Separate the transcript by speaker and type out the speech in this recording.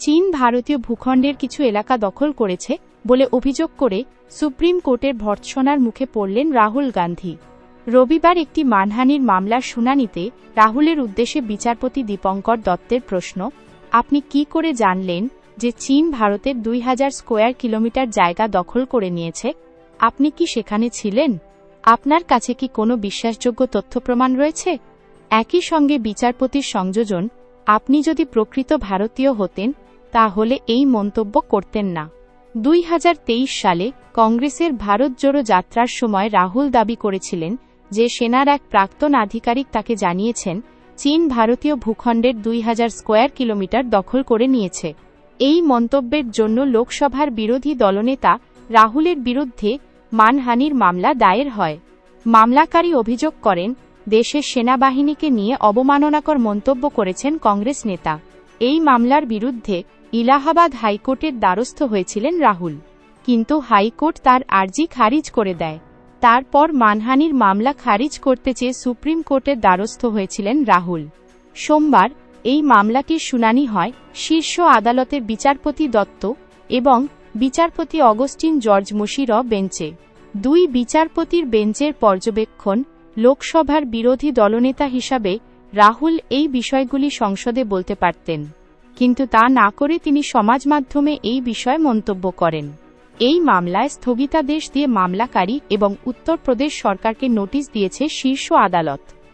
Speaker 1: চীন ভারতীয় ভূখণ্ডের কিছু এলাকা দখল করেছে বলে অভিযোগ করে সুপ্রিম কোর্টের ভর্ৎসনার মুখে পড়লেন রাহুল গান্ধী। রবিবার একটি মানহানির মামলার শুনানিতে রাহুলের উদ্দেশ্যে বিচারপতি দীপঙ্কর দত্তের প্রশ্ন, আপনি কি করে জানলেন যে চীন ভারতের দুই হাজার স্কোয়ার কিলোমিটার জায়গা দখল করে নিয়েছে? আপনি কি সেখানে ছিলেন? আপনার কাছে কি কোনো বিশ্বাসযোগ্য তথ্য প্রমাণ রয়েছে? একই সঙ্গে বিচারপতির সংযোজন, আপনি যদি প্রকৃত ভারতীয় হতেন তাহলে এই মন্তব্য করতেন না। দুই হাজার তেইশ সালে কংগ্রেসের ভারত জোড়ো যাত্রার সময় রাহুল দাবি করেছিলেন যে সেনার এক প্রাক্তন আধিকারিক তাকে জানিয়েছেন, চীন ভারতীয় ভূখণ্ডের দুই হাজার স্কোয়ার কিলোমিটার দখল করে নিয়েছে। এই মন্তব্যের জন্য লোকসভার বিরোধী দলনেতা রাহুলের বিরুদ্ধে মানহানির মামলা দায়ের হয়। মামলাকারী অভিযোগ করেন, দেশের সেনাবাহিনীকে নিয়ে অবমাননাকর মন্তব্য করেছেন কংগ্রেস নেতা। এই মামলার বিরুদ্ধে ইলাহাবাদ হাইকোর্টের দ্বারস্থ হয়েছিলেন রাহুল। কিন্তু হাইকোর্ট তার আর্জি খারিজ করে দেয়। তারপর মানহানির মামলা খারিজ করতে চেয়ে সুপ্রিম কোর্টের দ্বারস্থ হয়েছিলেন রাহুল। সোমবার এই মামলাটির শুনানি হয় শীর্ষ আদালতের বিচারপতি দত্ত এবং বিচারপতি অগস্টিন জর্জ মুশির বেঞ্চে। দুই বিচারপতির বেঞ্চের পর্যবেক্ষণ লোকসভার বিরোধী দলনেতা হিসাবে রাহুল এই বিষয়গুলি সংসদে বলতে পারতেন। কিন্তু তা না করে তিনি সমাজ মাধ্যমে এই বিষয়ে মন্তব্য করেন। এই মামলায় স্থগিতাদেশ দিয়ে মামলাকারী এবং উত্তরপ্রদেশ সরকারকে নোটিশ দিয়েছে শীর্ষ আদালত।